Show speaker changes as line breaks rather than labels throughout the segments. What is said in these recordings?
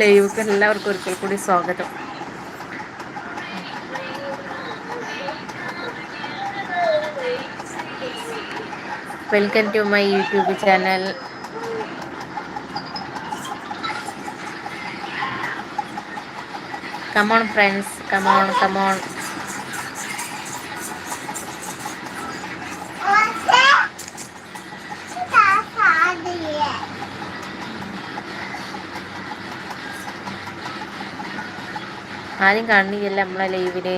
ലൈവ്ക്ക് എല്ലാവർക്കും ഒരിക്കൽ കൂടി സ്വാഗതം. Welcome to my YouTube channel come on friends come on come on ആരും കാണുന്നില്ല നമ്മളെ ലൈവിൽ.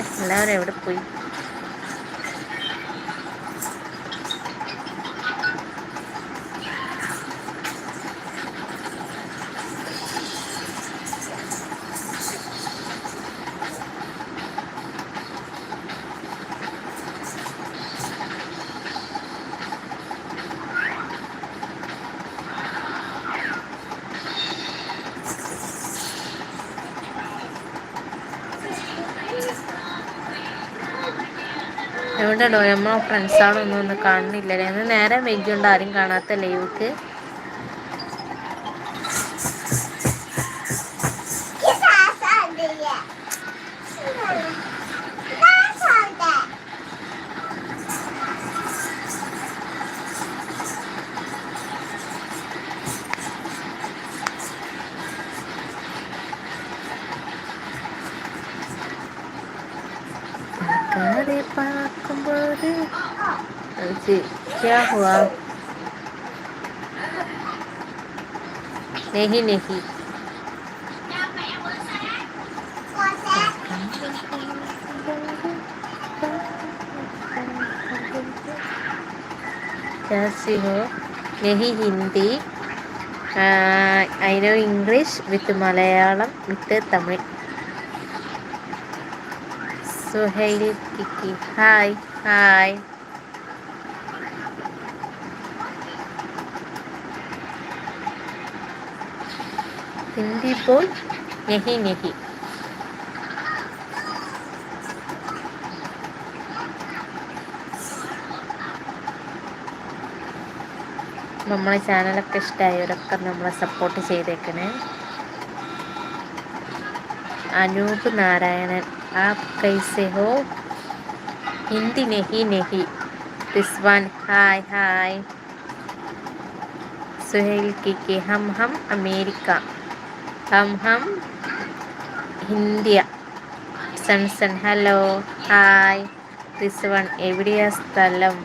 എല്ലാവരും എവിടെ പോയി? എവിടെടോ നമ്മളെ ഫ്രണ്ട്സാളൊന്നും ഒന്ന് കാണുന്നില്ലല്ലേ? ഇന്ന് നേരം വൈകിയുണ്ട് ആരും കാണാത്ത ലൈവ്ക്ക് हुआ नहीं नहीं कैसी हो नहीं Hindi I know English with Malayalam with Tamil Suhail Kiki hi hi Hindi ബോൾ നെഹി നെഹി. നമ്മളെ ചാനലൊക്കെ ഇഷ്ടമായവരൊക്കെ നമ്മളെ സപ്പോർട്ട് ചെയ്തേക്കണേ. അനൂപ് നാരായണൻ ആപ് കൈസെ ഹോ. ഹിന്ദി നെഹി നെഹി. റിസ്വാൻ ഹായ് ഹായ് സുഹൈൽ കി ഹം ഹം അമേരിക്ക. ഹം ഹം. ഇന്ത്യ. സൺസൺ ഹലോ. ഹായ്. റിസ്വൺ എവിടെയാ സ്ഥലം?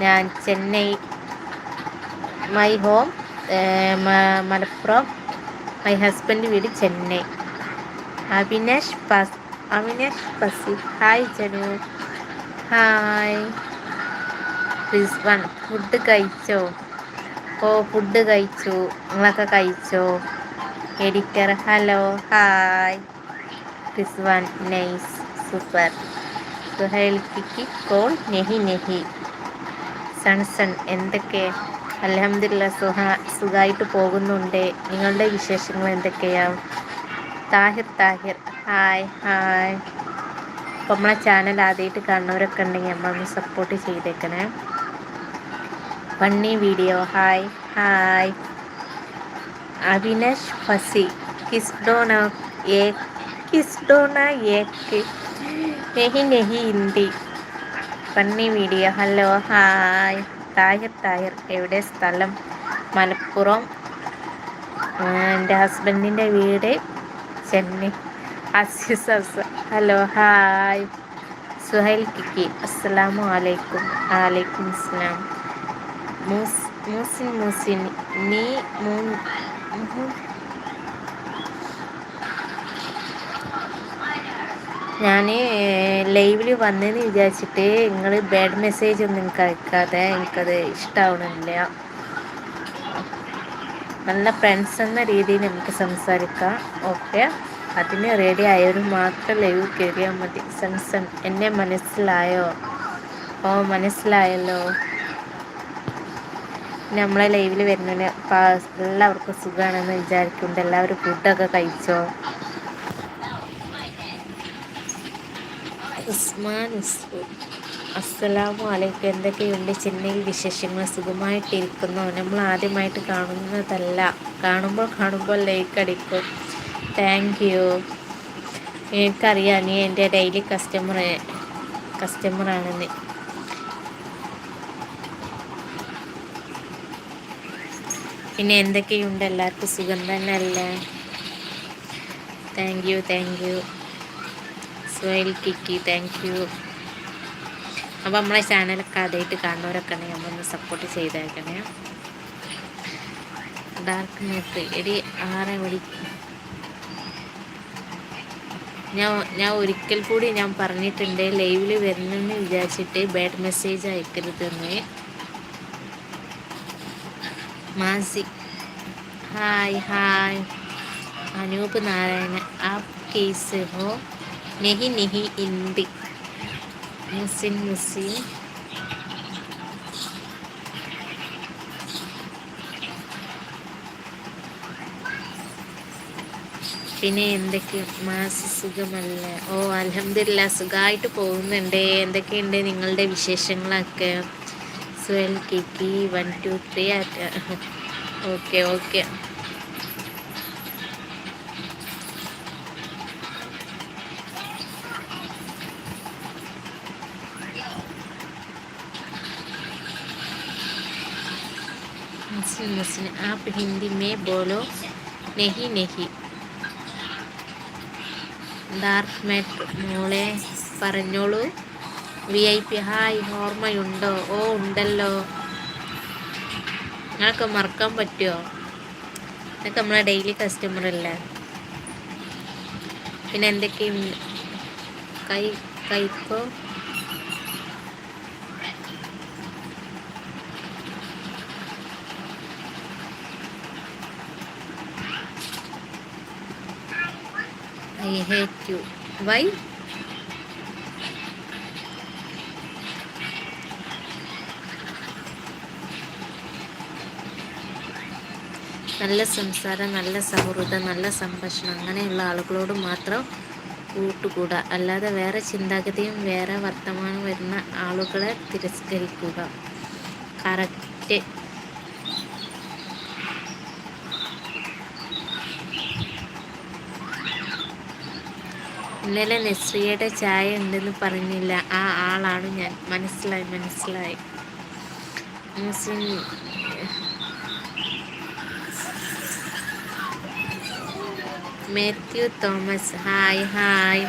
ഞാൻ Chennai. My home Malappuram. My husband വീട് ചെന്നൈ. അവിനാഷ് പസ് അവിനാഷ് പസി. ഹായ് ജനു. ഹായ് റിസ്വൺ ഫുഡ് കഴിച്ചോ? ഓ ഫുഡ് കഴിച്ചു. നിങ്ങളൊക്കെ കഴിച്ചോ? Editor. Hello hi. Rizwan nice super Suhail കിക്കി call നെഹി നെഹി. സൺസൺ എന്തൊക്കെ? അലഹമില്ല സുഹ സുഖമായിട്ട് പോകുന്നുണ്ട്. നിങ്ങളുടെ വിശേഷങ്ങൾ എന്തൊക്കെയാണ് താഹിർ താഹിർ. ഹായ് ഹായ് അപ്പോൾ നമ്മളെ ചാനൽ ആദ്യമായിട്ട് കാണുന്നവരൊക്കെ ഉണ്ടെങ്കിൽ നമ്മളൊന്ന് സപ്പോർട്ട് ചെയ്തേക്കണേ. Funny video hi hi Avinash fuzzy. കിസ്ഡോന ഏ കിസ്ഡോന ഏക്ക് നെഹി നെഹി ഹിന്ദി പന്നി video. Hello hi. Tahir Tahir. എവിടെ സ്ഥലം? മലപ്പുറം. എന്റെ ഹസ്ബൻഡിന്റെ വീട് Chennai. Aziz hello hi. Suhail കിക്കി. അസ്സലാമു അലൈക്കും. അലൈക്കും അസ്സലാം മൂസ് മൂസിൻ മൂസിൻ. നീ മൂ ഞാൻ ലൈവിൽ വന്നതെന്ന് വിചാരിച്ചിട്ട് നിങ്ങൾ ബാഡ് മെസ്സേജ് ഒന്നും എനിക്ക് അയക്കാതെ എനിക്കത് ഇഷ്ടമാവണില്ല നല്ല ഫ്രണ്ട്സ് എന്ന രീതിയിൽ നമുക്ക് സംസാരിക്കാം. ഓക്കെ അതിന് റെഡി ആയവർ മാത്രം ലൈവ് കയറിയാൽ മതി. സൺസൺ എന്നെ മനസ്സിലായോ? ഓ മനസ്സിലായല്ലോ. നമ്മളെ ലൈവിൽ വരുന്ന എല്ലാവർക്കും സുഖമാണെന്ന് വിചാരിക്കുന്നുണ്ട് എല്ലാവരും ഫുഡൊക്കെ കഴിച്ചോ? ഉസ്മാൻ അസ്സലാമു അലൈക്കും. എന്തൊക്കെയുണ്ട് ചെന്നൈയിൽ വിശേഷങ്ങൾ? സുഖമായിട്ടിരിക്കുന്നു? നമ്മൾ ആദ്യമായിട്ട് കാണുന്നതല്ല. കാണുമ്പോൾ കാണുമ്പോൾ ലൈക്ക് അടിക്കും. താങ്ക് യു എനിക്കറിയാം നീ എന്റെ ഡെയിലി കസ്റ്റമർ കസ്റ്റമറാണെന്ന് പിന്നെ എന്തൊക്കെയുണ്ട്? എല്ലാവർക്കും സുഖം തന്നെ അല്ലേ thank you thank you Suhail കിക്കി thank you അപ്പോൾ നമ്മളെ ചാനലൊക്കെ ആദ്യമായിട്ട് കാണുന്നവരൊക്കെ ഉണ്ടെങ്കിൽ നമ്മളൊന്ന് സപ്പോർട്ട് ചെയ്തേക്കണേ. ഡാർക്ക് നെറ്റ് എടി ആറെ മണി ഞാൻ ഞാൻ ഒരിക്കൽ കൂടി ഞാൻ പറഞ്ഞിട്ടുണ്ട് ലൈവിൽ വരുന്നെന്ന് വിചാരിച്ചിട്ട് ബാഡ് മെസ്സേജ് അയക്കരുതെന്ന്. മാസി ഹായ് ഹായ്. അനൂപ് നാരായണ ആപ് കേസ് ഹോ. നെഹി നെഹി ഇന്ദി മുസിൻ മുസിൻ. പിന്നെ എന്തൊക്കെ? മാസ സുഖമല്ലേ? ഓ അലഹമില്ല സുഖമായിട്ട് പോകുന്നുണ്ട്. എന്തൊക്കെയുണ്ട് നിങ്ങളുടെ വിശേഷങ്ങളൊക്കെ? സ്വൽ കിക്കി one two three okay okay Muslim Muslim आप हिंदी में बोलो नहीं नहीं ഡാർക്ക് മാറ്റ് മോളെ പറഞ്ഞോളൂ വി ഐ പി ഹായ് ഓർമ്മയുണ്ടോ? ഓ ഉണ്ടല്ലോ. നിങ്ങളൊക്കെ മറക്കാൻ പറ്റുമോ? ഇതൊക്കെ നമ്മളെ ഡെയിലി കസ്റ്റമർ അല്ലേ? പിന്നെ എന്തൊക്കെയുണ്ട് കൈ കൈപ്പോ ഐ ഹേറ്റ് യു വൈ നല്ല സംസാരം നല്ല സൗഹൃദം നല്ല സംഭാഷണം. അങ്ങനെയുള്ള ആളുകളോട് മാത്രം കൂട്ടുകൂടുക അല്ലാതെ വേറെ ചിന്താഗതിയും വേറെ വർത്തമാനം വരുന്ന ആളുകളെ തിരസ്കരിക്കുക. കറക്റ്റ്. ഇന്നലെ നെസ്രിയയുടെ ചായ ഉണ്ടെന്ന് പറഞ്ഞില്ല. ആ ആളാണ് ഞാൻ. മനസ്സിലായി മനസ്സിലായി. മാത്യു തോമസ് ഹായ് ഹായ്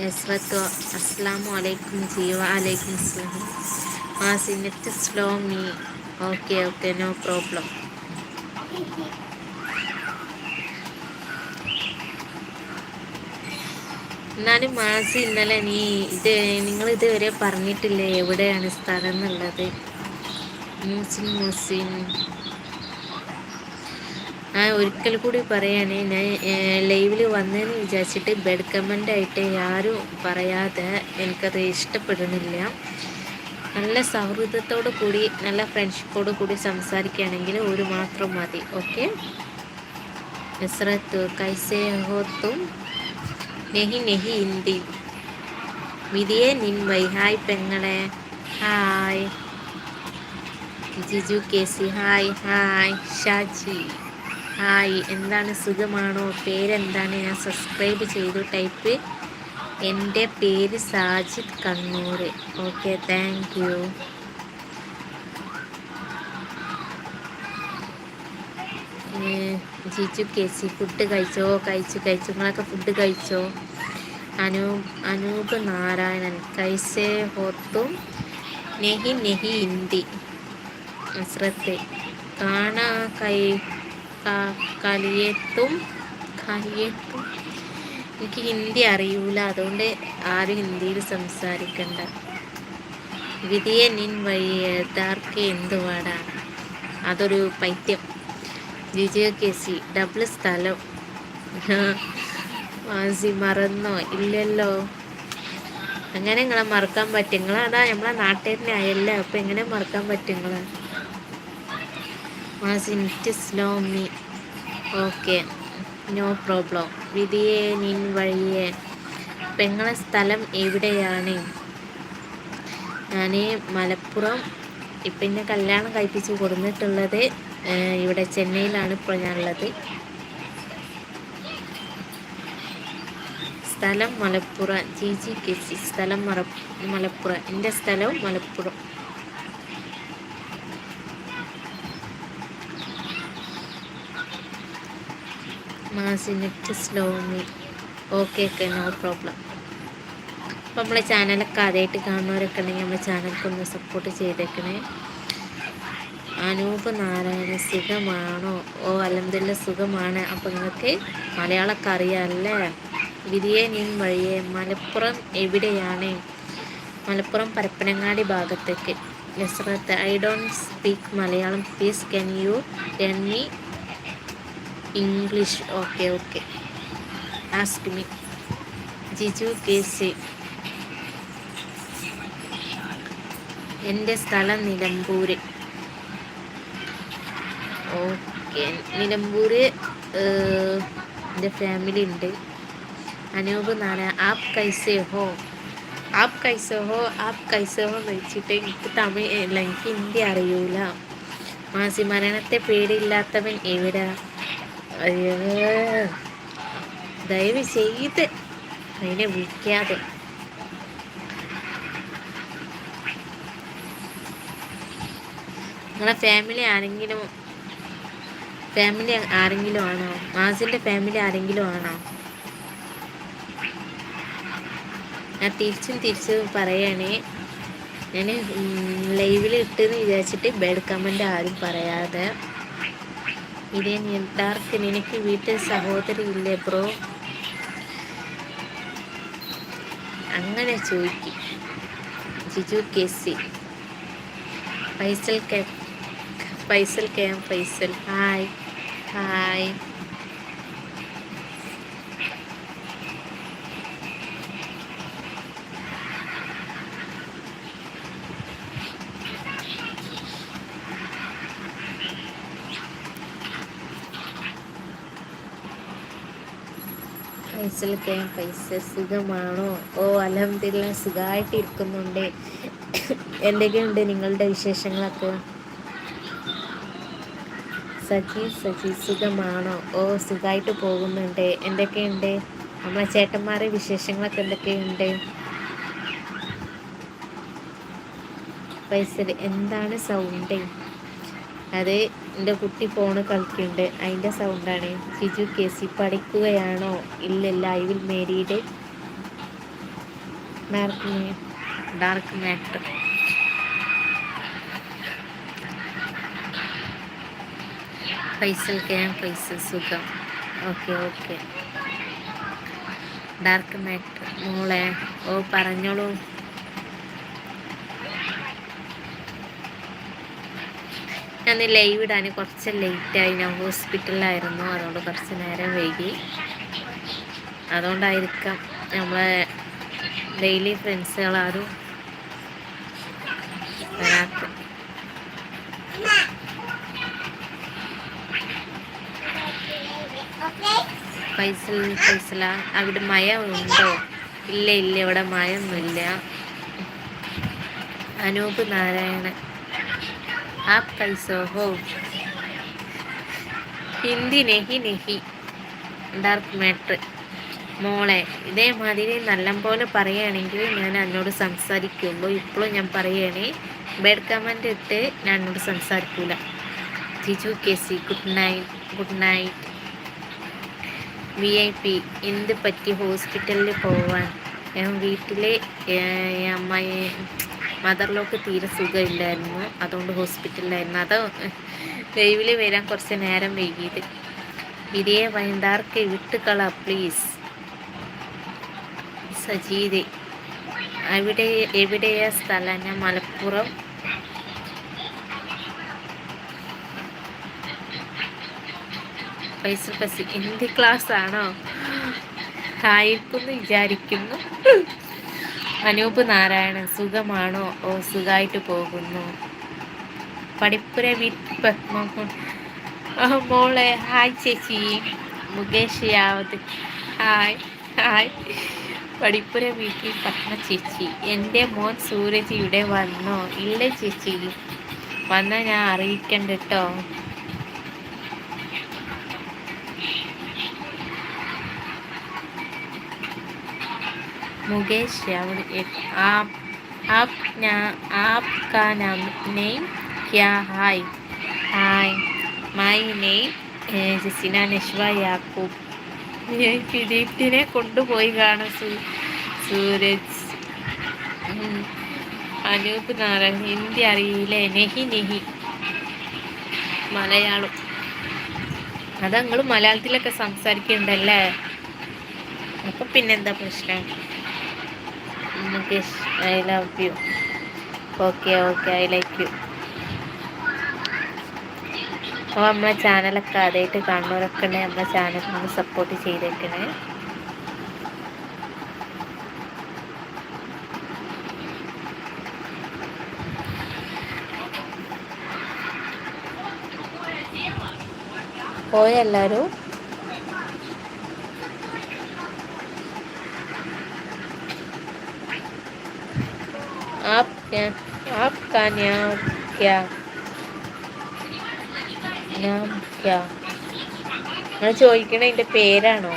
യസ്വത്തോ അസ്സാം വലൈക്കും ജീവ അലൈക്കും സ്ലാം ആ net slow me okay okay no problem എന്നാലും മാസി ഇന്നലെ നീ ഇത് നിങ്ങൾ ഇതുവരെ പറഞ്ഞിട്ടില്ലേ എവിടെയാണ് സ്ഥലം എന്നുള്ളത്? മൂസിൻ മൂസിൻ ആ ഒരിക്കൽ കൂടി പറയാനേ ഞാൻ ലൈവിൽ വന്നതെന്ന് വിചാരിച്ചിട്ട് ബെഡ് കമന്റ് ആയിട്ട് ആരും പറയാതെ എനിക്കത് ഇഷ്ടപ്പെടുന്നില്ല. നല്ല സൗഹൃദത്തോടു കൂടി നല്ല ഫ്രണ്ട്ഷിപ്പോട് കൂടി സംസാരിക്കുകയാണെങ്കിൽ ഒരു മാത്രം മതി. ഓക്കെ നസ്രത്ത് കൈസേഹോത്തും നെഹി നെഹി ഇന്ത്യ. വിധിയെ നിൻവൈ ഹായ് പെങ്ങളെ. Hi. Jiju K C hi hi Shaji. Hi എന്താണ് സുഖമാണോ? പേരെന്താണ്? ഞാൻ സബ്സ്ക്രൈബ് ചെയ്തു ടൈപ്പ്. എന്റെ പേര് Sajid Kannur okay thank you. Jiju K C food കഴിച്ചോ? കഴിച്ചു കഴിച്ചു. നിങ്ങളൊക്കെ ഫുഡ് കഴിച്ചോ? അനൂപ് അനൂപ് നാരായണൻ കൈസേ ഹോത്തും നെഹി നെഹി ഹിന്ദി. നസ്രത്ത് കാണാ കൈ കലിയെത്തും കലിയെത്തും എനിക്ക് ഹിന്ദി അറിയൂല അതുകൊണ്ട് ആരും ഹിന്ദിയിൽ സംസാരിക്കണ്ട. വിധിയെ നിൻ വഴി എഴുതാർക്ക് എന്തുവാടാണ് അതൊരു പൈത്യം. വിജയ കെ സി ഡബിൾ സ്ഥലം. വാസി മറന്നോ? ഇല്ലല്ലോ. അങ്ങനെ നിങ്ങളെ മറക്കാൻ പറ്റും. നിങ്ങളതാ നമ്മളെ നാട്ടുകാരനെ ആയല്ല അപ്പം എങ്ങനെ മറക്കാൻ പറ്റും നിങ്ങൾ മാസിനിറ്റ് slow me okay no problem വിധിയെ നിൻ വഴിയെ. പെങ്ങളെ സ്ഥലം എവിടെയാണ്? ഞാൻ മലപ്പുറം. ഇപ്പം എന്നെ കല്യാണം കഴിപ്പിച്ച് കൊടുത്തിട്ടുള്ളത് ഇവിടെ ചെന്നൈയിലാണ് ഇപ്പോൾ ഞാനുള്ളത്. സ്ഥലം Malappuram. G G K C സ്ഥലം മലപ്പുറം. എന്റെ സ്ഥലവും Malappuram. മാസിനെറ്റ് slow me okay okay no problem അപ്പോൾ നമ്മളെ ചാനലൊക്കെ ആദ്യമായിട്ട് കാണുന്നവരൊക്കെ ഉണ്ടെങ്കിൽ നമ്മളെ ചാനലൊക്കെ ഒന്ന് സപ്പോർട്ട് ചെയ്തേക്കണേ. അനൂപ് നാരായണ സുഖമാണോ? ഓ അലഹദില്ല സുഖമാണ്. അപ്പോൾ നിങ്ങൾക്ക് മലയാളമൊക്കെ അറിയാമല്ലേ വിരിയെ വഴിയേ. മലപ്പുറം എവിടെയാണ്? മലപ്പുറം പരപ്പനങ്ങാടി ഭാഗത്തേക്ക്. Nasrath I don't speak Malayalam. Please can you lend me English okay okay ask me Jiju K C എന്റെ സ്ഥലം നിലമ്പൂര്. ഓക്കെ. നിലമ്പൂര് എന്റെ ഫാമിലി ഉണ്ട്. അനൂപ് നാരായ ആപ് കൈസേ ഹോ. ആപ് കൈസേ ഹോ ആപ് കൈസേ ഹോ എന്ന് വെച്ചിട്ട് എനിക്ക് തമിഴ് അല്ല എനിക്ക് ഹിന്ദി അറിയൂല. മാസി മരണത്തെ പേടിയില്ലാത്തവൻ എവിടെ? അയ്യോ. ദയവ് ചെയ്ത് അതിനെ വിളിക്കാതെ. നിങ്ങളെ ഫാമിലി ആരെങ്കിലും ഫാമിലി ആരെങ്കിലും ആണോ? മാസിന്റെ ഫാമിലി ആരെങ്കിലും ആണോ? ഞാൻ തിരിച്ചും തിരിച്ചും പറയണേ. ഞാൻ ലൈവിൽ ഇട്ടെന്ന് വിചാരിച്ചിട്ട് ബെഡ് കമന്റ് ആരും പറയാതെ. ഇതേ ഡാർക്ക് നിനക്ക് വീട്ടിൽ സഹോദരി ഇല്ലേ ബ്രോ? അങ്ങനെ ചോദിക്കും. Jiju K C Faisal K Faisal K M Faisal. Hi. Hi. ഫൈസലൊക്കെ പൈസ സുഖമാണോ? ഓ അലഹമില്ല സുഖമായിട്ട് ഇരിക്കുന്നുണ്ട് എന്തൊക്കെയുണ്ട് നിങ്ങളുടെ വിശേഷങ്ങളൊക്കെ? സജി സജി സുഖമാണോ? ഓ സുഖമായിട്ട് പോകുന്നുണ്ട്. എന്തൊക്കെയുണ്ട്? നമ്മളെ ചേട്ടന്മാരെ വിശേഷങ്ങളൊക്കെ എന്തൊക്കെയുണ്ട്? പൈസ എന്താണ് സൗണ്ട്? അത് എന്റെ കുട്ടി ഫോണ് കളിക്കുന്നുണ്ട് അതിന്റെ സൗണ്ടാണ് ഷിജു കെ സി പഠിക്കുകയാണോ? ഇല്ലല്ല I will married dark matter Faisal K Faisal സുഖം. ഓക്കെ ഓക്കെ ഡാർക്ക് മാറ്റർ മോളെ ഓ പറഞ്ഞോളൂ. ഞാൻ ലൈവ് ഇടാൻ കുറച്ച് ലേറ്റായി ഞാൻ ഹോസ്പിറ്റലിലായിരുന്നു അതുകൊണ്ട് കുറച്ച് നേരം വൈകി. അതുകൊണ്ടായിരിക്കാം നമ്മളെ ഡെയിലി ഫ്രണ്ട്സുകളാരും വരാത്ത പൈസ ഫൈസല അവിടെ മഴ ഉണ്ടോ ഇല്ല ഇല്ല ഇവിടെ മയൊന്നുമില്ല അനൂപ് നാരായണൻ. आप कैसे हो ഹിന്ദി നെഹി നെഹി ഡാർക്ക് മാറ്റർ മോളെ ഇതേമാതിരി നല്ലപോലെ പറയുകയാണെങ്കിൽ ഞാൻ എന്നോട് സംസാരിക്കുള്ളൂ ഇപ്പോഴും ഞാൻ പറയുകയാണേ ബെഡ് കമൻ്റ് ഇട്ട് ഞാൻ എന്നോട് സംസാരിക്കൂല Jiju K C good night good night V I P എന്ത് പറ്റി ഹോസ്പിറ്റലിൽ പോവാൻ ഞാൻ വീട്ടിലെ അമ്മായി മദറിലോക്ക് തീരെ സുഖമില്ലായിരുന്നു. അതുകൊണ്ട് ഹോസ്പിറ്റലിലായിരുന്നു. അത് ലൈവിൽ വരാൻ കുറച്ച് നേരം വൈകിയത്. വിരിയെ വൈന്താർക്ക് വിട്ടുകള പ്ലീസ്. സജീതെ അവിടെ എവിടെയാ സ്ഥലം? ഞാൻ മലപ്പുറം. പൈസ പൈസ ഹിന്ദി ക്ലാസ് ആണോ ആയിരിക്കുന്നു വിചാരിക്കുന്നു. അനൂപ് നാരായണൻ സുഖമാണോ? ഓ സുഖമായിട്ട് പോകുന്നു. പഠിപ്പുര മോളെ ഹായ് ചേച്ചി. മുകേഷ് യാവത് ഹായ് ഹായ്. പഠിപ്പുര വീട്ടിൽ പത്മ ചേച്ചി. എന്റെ മോൻ സൂരജ് ഇവിടെ വന്നോ? ഇല്ല ചേച്ചി. വന്നാൽ ഞാൻ അറിയിക്കണ്ട കേട്ടോ मुकेश यावड़ एक आप आप ना आपका नाम नेम क्या hi hi my name Jasina Nashwa Yakub ദീപ്തിനെ കൊണ്ടുപോയി കാണും സൂരജ് അനൂപ് നാരായൺ ഹിന്ദി അറിയില്ലേ നെഹി നെഹി മലയാളം അതങ്ങൾ മലയാളത്തിലൊക്കെ സംസാരിക്കുന്നുണ്ടല്ലേ അപ്പൊ പിന്നെന്താ പ്രശ്നം Mukesh I love you okay okay I like you അപ്പോൾ നമ്മളെ ചാനലൊക്കെ ആദ്യമായിട്ട് കാണുന്നവരൊക്കെ ഉണ്ടെങ്കിൽ നമ്മളെ ഒന്ന് സപ്പോർട്ട് ചെയ്തേക്കണേ. പോയെല്ലാവരും क्या आपका नाम क्या നാം ക്യാ നിങ്ങൾ ചോദിക്കണ എൻ്റെ പേരാണോ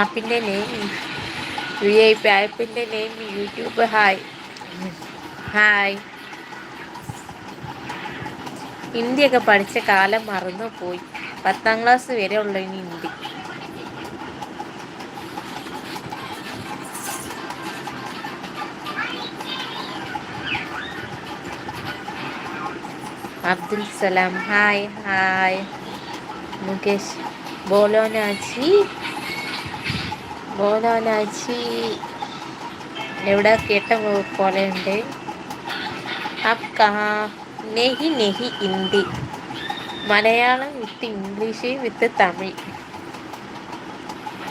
ആപ്പിൻ്റെ നെയിം വി ഐ പി ആപ്പിൻ്റെ നെയിം യൂട്യൂബ് ഹായ് ഹായ് ഹിന്ദിയൊക്കെ പഠിച്ച കാലം മറന്നു പോയി പത്താം ക്ലാസ് വരെ ഉള്ള ഇനി ഹിന്ദി അബ്ദുൽ സലാം. Hi hi. മുകേഷ്. ബോലോനാച്ചി. ബോലോനാച്ചി. എവിടെ കേട്ട പോലെ ഉണ്ട്? അപ്പ നെഹി നെഹി Hindi Malayalam with English with Tamil.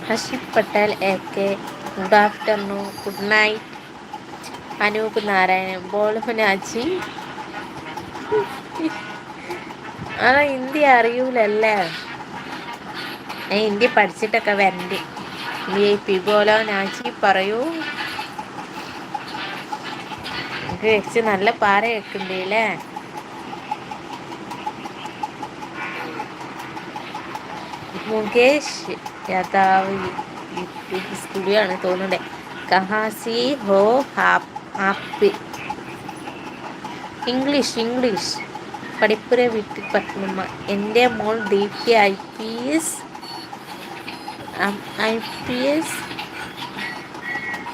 Harshit Patel A K good afternoon good night Anoop Narayanan ബോളുനാച്ചി അതാ ഹിന്ദി അറിയൂലല്ലേ? ഞാൻ ഹിന്ദി പഠിച്ചിട്ടൊക്കെ വരണ്ട്. വി ഐ പി ബോലോനാച്ചി പറയൂ. എനിക്ക് വെച്ച് നല്ല പാറ വെക്കണ്ടേ അല്ലേ? മുകേഷ് യാദവ് ആണ് തോന്നുന്നത് കഹാസി ഹോ ഹാപ്പി. English English. പഠിപ്പുര വീട്ടിൽ പത്മമ്മ. എന്റെ മോൾ P I P S I P S.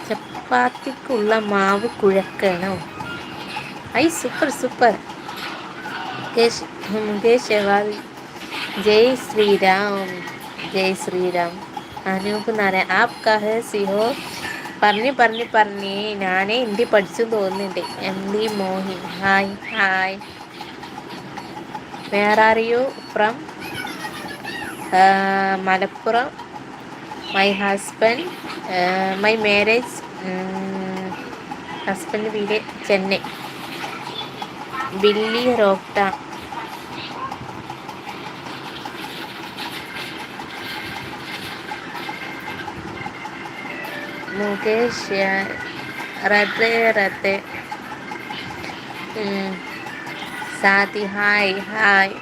ചപ്പാത്തിക്കുള്ള മാവ് കുഴക്കണോ. I super super. Mukesh Mukesh जय ജയ് ശ്രീരാം ജയ് ശ്രീരാം അനൂപ് നാരായൺ ആപ് കഹ സിഹോ പറഞ്ഞ് പറഞ്ഞ് പറഞ്ഞ് ഞാനേ ഹിന്ദി പഠിച്ചു തോന്നുന്നുണ്ട് M D Mohin hi hi where are you from Malappuram my husband my marriage husband വീട് ചെന്നൈ ബില്ലി റോക്ട Mukesh Radhe റദ്ദേ. Sathi hi hi.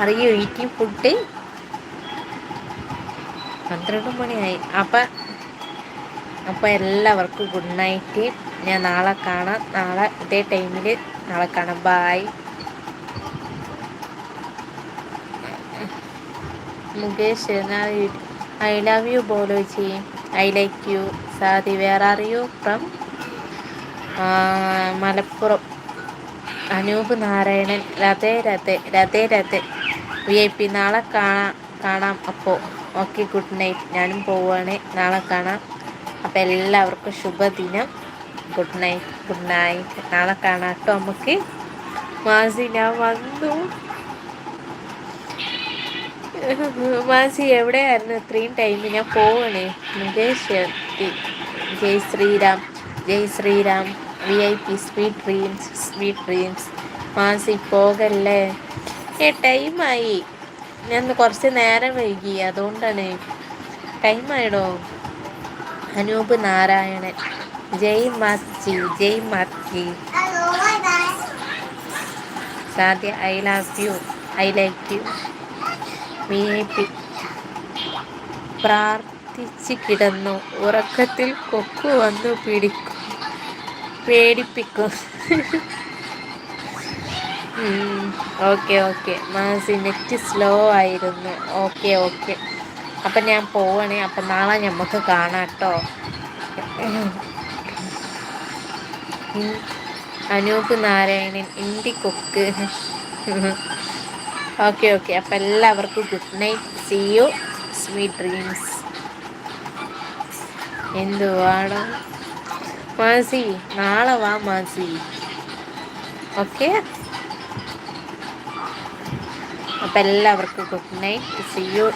അറിയോ ഈറ്റിംഗ് ഫുഡ്? പന്ത്രണ്ട് മണിയായി. അപ്പം അപ്പോൾ എല്ലാവർക്കും ഗുഡ് നൈറ്റ്. ഞാൻ നാളെ കാണാം. നാളെ ഇതേ ടൈമിൽ നാളെ കാണാം. Bye Mukesh I love you ബോലോജി I like you. Saadi where are you from Malappuram. Anoop Narayanan. Radhe Radhe Radhe Radhe V I P നാളെ കാണാം കാണാം അപ്പോൾ ഓക്കെ ഗുഡ് നൈറ്റ്. ഞാനും പോവുകയാണ് നാളെ കാണാം. അപ്പോൾ എല്ലാവർക്കും ശുഭദിനം. Good night good night. നാളെ കാണാം കേട്ടോ നമുക്ക്. മാസി ഞാൻ വന്നു. മാസി എവിടെയായിരുന്നു ഇത്രയും ടൈം ഞാൻ പോവണേ? മുകേഷ് ജയ് ശ്രീരാം ജയ് Shriram V I P sweet dreams sweet dreams Masi പോകല്ലേ? ഏ ടൈമായി ഞാൻ കുറച്ച് നേരം വൈകി അതുകൊണ്ടാണ്. ടൈമായിടോ അനൂപ് നാരായണൻ. ജയ് മാത്ജി ജയ് മാത്ജി സാധ്യ I love you I like you I പ്രാർത്ഥിച്ച് കിടന്നു. ഉറക്കത്തിൽ കൊക്കു വന്നു പിടിക്കും. പേടിപ്പിക്കും. Okay okay. Masi net slow ആയിരുന്നു. Okay okay. അപ്പം ഞാൻ പോവണേ. അപ്പം നാളെ നമുക്ക് കാണാം കേട്ടോ. Anoop Narayanan India cook okay okay അപ്പം എല്ലാവർക്കും good night see you sweet dreams എന്തുവാടോ? Masi നാളെ വാ മാസി ഓക്കെ അപ്പം എല്ലാവർക്കും ഗുഡ് നൈറ്റ് സി യു